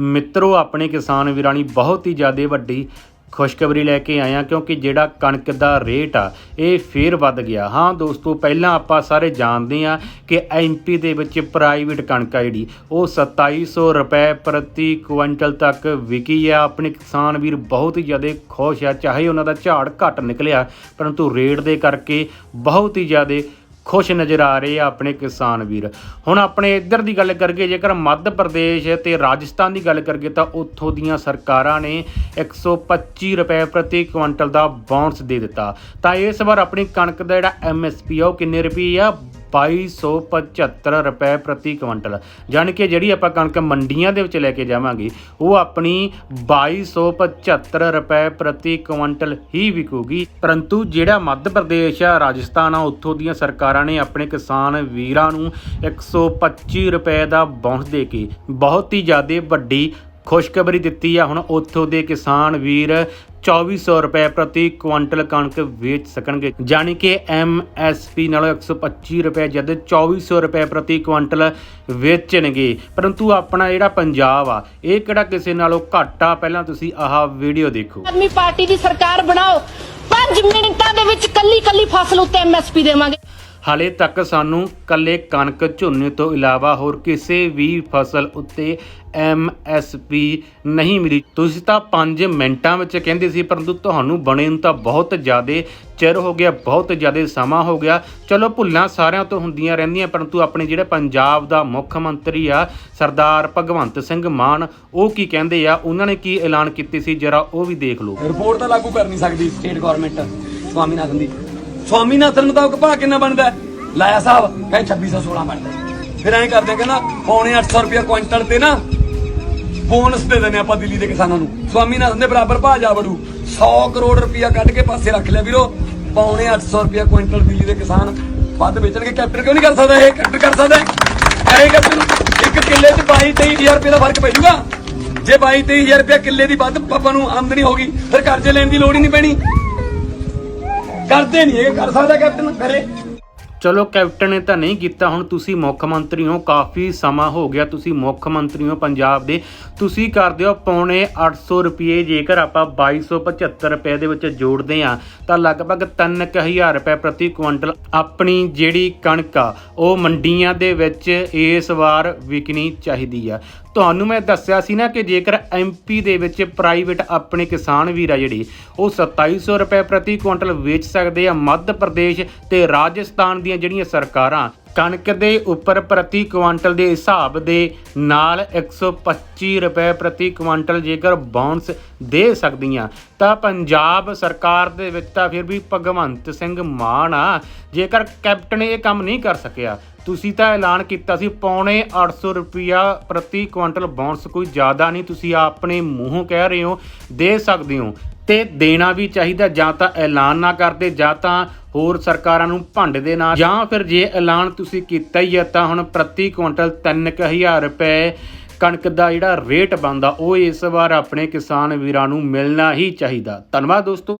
ਮਿੱਤਰੋ, ਆਪਣੇ ਕਿਸਾਨ ਵੀਰਾਂ ਲਈ ਬਹੁਤ ਹੀ ਜ਼ਿਆਦਾ ਵੱਡੀ ਖੁਸ਼ਖਬਰੀ ਲੈ ਕੇ ਆਇਆ ਕਿਉਂਕਿ ਜਿਹੜਾ ਕਣਕ ਦਾ ਰੇਟ ਆ, ਇਹ ਫੇਰ ਵੱਧ ਗਿਆ। ਹਾਂ ਦੋਸਤੋ, ਪਹਿਲਾਂ ਆਪਾਂ ਸਾਰੇ ਜਾਣਦੇ ਆ ਕਿ ਐਮਪੀ ਦੇ ਵਿੱਚ ਪ੍ਰਾਈਵੇਟ ਕਣਕ ਆ ਜਿਹੜੀ, ਉਹ 2700 ਰੁਪਏ ਪ੍ਰਤੀ ਕੁਇੰਟਲ ਤੱਕ ਵਿਕੀ ਆ। ਆਪਣੇ ਕਿਸਾਨ ਵੀਰ ਬਹੁਤ ਹੀ ਜ਼ਿਆਦਾ ਖੁਸ਼ ਆ, ਚਾਹੇ ਉਹਨਾਂ ਦਾ ਝਾੜ ਘੱਟ ਨਿਕਲਿਆ, ਪਰੰਤੂ ਰੇਟ ਦੇ ਕਰਕੇ ਬਹੁਤ ਹੀ ਜ਼ਿਆਦਾ ਖੁਸ਼ ਨਜ਼ਰ ਆ ਰਹੇ ਆ ਆਪਣੇ ਕਿਸਾਨ ਵੀਰ। ਹੁਣ ਆਪਣੇ ਇੱਧਰ ਦੀ ਗੱਲ ਕਰੀਏ, ਜੇਕਰ ਮੱਧ ਪ੍ਰਦੇਸ਼ ਤੇ ਰਾਜਸਥਾਨ ਦੀ ਗੱਲ ਕਰੀਏ ਤਾਂ ਉੱਥੋਂ ਦੀਆਂ ਸਰਕਾਰਾਂ ਨੇ 125 ਰੁਪਏ ਪ੍ਰਤੀ ਕੁਇੰਟਲ ਦਾ ਬੋਨਸ ਦੇ ਦਿੱਤਾ। ਤਾਂ ਇਸ ਵਾਰ ਆਪਣੀ ਕਣਕ ਦਾ ਜਿਹੜਾ ਐਮਐਸਪੀ ਆ, ਉਹ ਕਿੰਨੇ ਰੁਪਏ ਆ? 2275 ਰੁਪਏ ਪ੍ਰਤੀ ਕੁਇੰਟਲ। ਜਾਣੀ ਕਿ ਜਿਹੜੀ ਆਪਾਂ ਕਣਕ ਮੰਡੀਆਂ ਦੇ ਵਿੱਚ ਲੈ ਕੇ ਜਾਵਾਂਗੇ, ਉਹ ਆਪਣੀ 2275 ਰੁਪਏ ਪ੍ਰਤੀ ਕੁਇੰਟਲ ਹੀ ਵਿਕੂਗੀ। ਪਰੰਤੂ ਜਿਹੜਾ ਮੱਧ ਪ੍ਰਦੇਸ਼ ਆ, ਰਾਜਸਥਾਨ ਆ, ਉੱਥੋਂ ਦੀਆਂ ਸਰਕਾਰਾਂ ਨੇ ਆਪਣੇ ਕਿਸਾਨ ਵੀਰਾਂ ਨੂੰ 125 ਰੁਪਏ ਦਾ ਬੋਨਸ ਦੇ ਕੇ ਬਹੁਤ ਹੀ ਜ਼ਿਆਦਾ ਵੱਡੀ ਖੁਸ਼ਖਬਰੀ ਦਿੱਤੀ ਆ। ਹੁਣ ਉੱਥੋਂ ਦੇ ਕਿਸਾਨ ਵੀਰ 2400 ਰੁਪਏ ਪ੍ਰਤੀ ਕੁਇੰਟਲ ਕਣਕ ਵੇਚ ਸਕਣਗੇ। ਜਾਣੀ ਕਿ ਐਮਐਸਪੀ ਨਾਲੋਂ 125 ਰੁਪਏ ਜਦ 2400 ਰੁਪਏ ਪ੍ਰਤੀ ਕੁਇੰਟਲ ਵੇਚਣਗੇ। ਪਰੰਤੂ ਆਪਣਾ ਜਿਹੜਾ ਪੰਜਾਬ ਆ, ਇਹ ਕਿਹੜਾ ਕਿਸੇ ਨਾਲੋਂ ਘੱਟ ਆ? ਪਹਿਲਾਂ ਤੁਸੀਂ ਆਹ ਵੀਡੀਓ ਦੇਖੋ। ਆਦਮੀ ਪਾਰਟੀ ਦੀ ਸਰਕਾਰ ਬਣਾਓ 5 ਮਿੰਟਾਂ ਦੇ ਵਿੱਚ ਕੱਲੀ ਕੱਲੀ ਫਸਲ ਉੱਤੇ ਐਮਐਸਪੀ ਦੇਵਾਂਗੇ। ਹਾਲੇ ਤੱਕ ਸਾਨੂੰ ਕੱਲੇ ਕਣਕ ਝੋਨੇ ਤੋਂ ਇਲਾਵਾ ਹੋਰ ਕਿਸੇ ਵੀ ਫਸਲ ਉੱਤੇ ਐਮਐਸਪੀ ਨਹੀਂ ਮਿਲੀ। ਤੁਸੀਂ ਤਾਂ 5 ਮਿੰਟਾਂ ਵਿੱਚ ਕਹਿੰਦੇ ਸੀ, ਪਰੰਤੂ ਤੁਹਾਨੂੰ ਬਣੇ ਨੂੰ ਤਾਂ ਬਹੁਤ ਜ਼ਿਆਦਾ ਚਿਰ ਹੋ ਗਿਆ, ਬਹੁਤ ਜ਼ਿਆਦਾ ਸਮਾਂ ਹੋ ਗਿਆ। ਚਲੋ, ਭੁੱਲਾਂ ਸਾਰਿਆਂ ਤੋਂ ਹੁੰਦੀਆਂ ਰਹਿੰਦੀਆਂ, ਪਰੰਤੂ ਆਪਣੇ ਜਿਹੜੇ ਪੰਜਾਬ ਦਾ ਮੁੱਖ ਮੰਤਰੀ ਆ, ਸਰਦਾਰ ਭਗਵੰਤ ਸਿੰਘ ਮਾਨ, ਉਹ ਕੀ ਕਹਿੰਦੇ ਆ? ਉਹਨਾਂ ਨੇ ਕੀ ਐਲਾਨ ਕੀਤੇ ਸੀ? ਜਰਾ ਉਹ ਵੀ ਦੇਖ ਲਓ। ਰਿਪੋਰਟ ਤਾਂ ਲਾਗੂ ਕਰ ਨਹੀਂ ਸਕਦੀ, ਸਟੇਟ ਗਵਰਨਮੈਂਟ, ਸਵਾਮੀਨਾਥਨ ਦੀ। ਸਵਾਮੀਨਾਥਨ ਮੁਤਾਬਕ ਭਾਅ ਕਿੰਨਾ ਬਣਦਾ। ਲਾਇਆ ਸਾਹਿਬ, ਕਹਿੰਦੇ 2616 ਬਣਦਾ। ਫਿਰ ਐਂ ਕਰਦੇ, ਕਹਿੰਦਾ ਪੌਣੇ 800 ਰੁਪਏ ਕੁਇੰਟਲ ਤੇ ਨਾ ਬੋਨਸ ਦੇ ਦਿੰਦੇ ਆਪਾਂ ਦਿੱਲੀ ਦੇ ਕਿਸਾਨਾਂ ਨੂੰ। ਸਵਾਮੀਨਾਥਨ ਦੇ ਬਰਾਬਰ ਭਾਅ ਜਾ ਵੜੂ। 100 ਕਰੋੜ ਰੁਪਇਆ ਕੱਢ ਕੇ ਪਾਸੇ ਰੱਖ ਲਿਆ ਵੀਰੋ। ਪੌਣੇ 800 ਰੁਪਏ ਕੁਇੰਟਲ ਦਿੱਲੀ ਦੇ ਕਿਸਾਨ ਵੱਧ ਵੇਚਣਗੇ। ਕੈਪਟਨ ਕਿਉਂ ਨਹੀਂ ਕਰ ਸਕਦਾ ਇਹ? ਕੈਪਟਨ ਕਰ ਸਕਦਾ ਹੈ। ਕੈਪਟਨ, ਇੱਕ ਕਿੱਲੇ 'ਚ 22 23000 ਰੁਪਏ ਦਾ ਫ਼ਰਕ ਪੈ ਜਾਊਗਾ ਜੇ 22 23000 ਰੁਪਏ ਕਿੱਲੇ ਦੀ ਵੱਧ ਆਪਾਂ ਨੂੰ ਆਮਦਨੀ ਹੋਗੀ ਫਿਰ ਕਰਜ਼ੇ ਲੈਣ ਦੀ ਲੋੜ ਹੀ ਨਹੀਂ ਪੈਣੀ। ਕਰਦੇ ਨਹੀਂ ਇਹ ਕਰ ਸਕਦਾ ਕੈਪਟਨ ਕਰੇ। ਚਲੋ ਕੈਪਟਨ ਨੇ ਤਾਂ ਨਹੀਂ ਕੀਤਾ, ਹੁਣ ਤੁਸੀਂ ਮੁੱਖ ਮੰਤਰੀ ਹੋ ਕਾਫੀ ਸਮਾਂ ਹੋ ਗਿਆ ਤੁਸੀਂ ਮੁੱਖ ਮੰਤਰੀ ਹੋ ਪੰਜਾਬ ਦੇ। ਤੁਸੀਂ ਕਰਦੇ ਹੋ ਪੌਣੇ 800 ਰੁਪਏ ਜੇਕਰ ਆਪਾਂ 2275 ਰੁਪਏ ਦੇ ਵਿੱਚ ਜੋੜਦੇ ਆ ਤਾਂ ਲਗਭਗ 3000 ਰੁਪਏ ਪ੍ਰਤੀ ਕੁਇੰਟਲ ਆਪਣੀ ਜਿਹੜੀ ਕਣਕ ਆ, ਉਹ ਮੰਡੀਆਂ ਦੇ ਵਿੱਚ ਇਸ ਵਾਰ ਵਿਕਣੀ ਚਾਹੀਦੀ ਆ। ਤੁਹਾਨੂੰ ਮੈਂ ਦੱਸਿਆ ਸੀ ਨਾ ਕਿ ਜੇਕਰ ਐਮਪੀ ਦੇ ਵਿੱਚ ਪ੍ਰਾਈਵੇਟ ਆਪਣੇ ਕਿਸਾਨ ਵੀਰ ਆ ਜਿਹੜੇ, ਉਹ 2700 ਰੁਪਏ ਪ੍ਰਤੀ ਕੁਇੰਟਲ ਵੇਚ ਸਕਦੇ ਆ ਮੱਧ ਪ੍ਰਦੇਸ਼ ਤੇ ਰਾਜਸਥਾਨ ਦੀਆਂ ਜਿਹੜੀਆਂ ਸਰਕਾਰਾਂ ਕਣਕ ਦੇ ਉੱਪਰ ਪ੍ਰਤੀ ਕੁਇੰਟਲ ਦੇ ਹਿਸਾਬ ਦੇ ਨਾਲ 125 ਰੁਪਏ ਪ੍ਰਤੀ ਕੁਇੰਟਲ ਜੇਕਰ ਬੌਨਸ ਦੇ ਸਕਦੀਆਂ, ਤਾਂ ਪੰਜਾਬ ਸਰਕਾਰ ਦੇ ਵਿੱਚ ਤਾਂ ਫਿਰ ਵੀ ਭਗਵੰਤ ਸਿੰਘ ਮਾਨ ਆ। ਜੇਕਰ ਕੈਪਟਨ ਇਹ ਕੰਮ ਨਹੀਂ ਕਰ ਸਕਿਆ ਤੁਸੀਂ ਤਾਂ ਐਲਾਨ ਕੀਤਾ ਸੀ ਪੌਣੇ 800 ਰੁਪਿਆ ਪ੍ਰਤੀ ਕੁਇੰਟਲ ਬੌਂਸ ਕੋਈ ਜ਼ਿਆਦਾ ਨਹੀਂ, ਤੁਸੀਂ ਆਪਣੇ ਮੂੰਹੋਂ ਕਹਿ ਰਹੇ ਹੋ, ਦੇ ਸਕਦੇ ਹੋ। ਤੇ ਦੇਣਾ ਵੀ ਚਾਹੀਦਾ, ਜਾਂ ਤਾਂ ਐਲਾਨ ਨਾ ਕਰਦੇ, ਜਾਂ ਤਾਂ ਹੋਰ ਸਰਕਾਰਾਂ ਨੂੰ ਭੰਡ ਦੇ ਨਾਲ। ਜਾਂ ਫਿਰ ਜੇ ਐਲਾਨ ਤੁਸੀਂ ਕੀਤਾ ਹੀ ਹੈ, ਤਾਂ ਹੁਣ ਪ੍ਰਤੀ ਕੁਇੰਟਲ 3000 ਰੁਪਏ ਕਣਕ ਦਾ ਜਿਹੜਾ ਰੇਟ ਬਣਦਾ, ਉਹ ਇਸ ਵਾਰ ਆਪਣੇ ਕਿਸਾਨ ਵੀਰਾਂ ਨੂੰ ਮਿਲਣਾ ਹੀ ਚਾਹੀਦਾ। ਧੰਨਵਾਦ ਦੋਸਤੋ।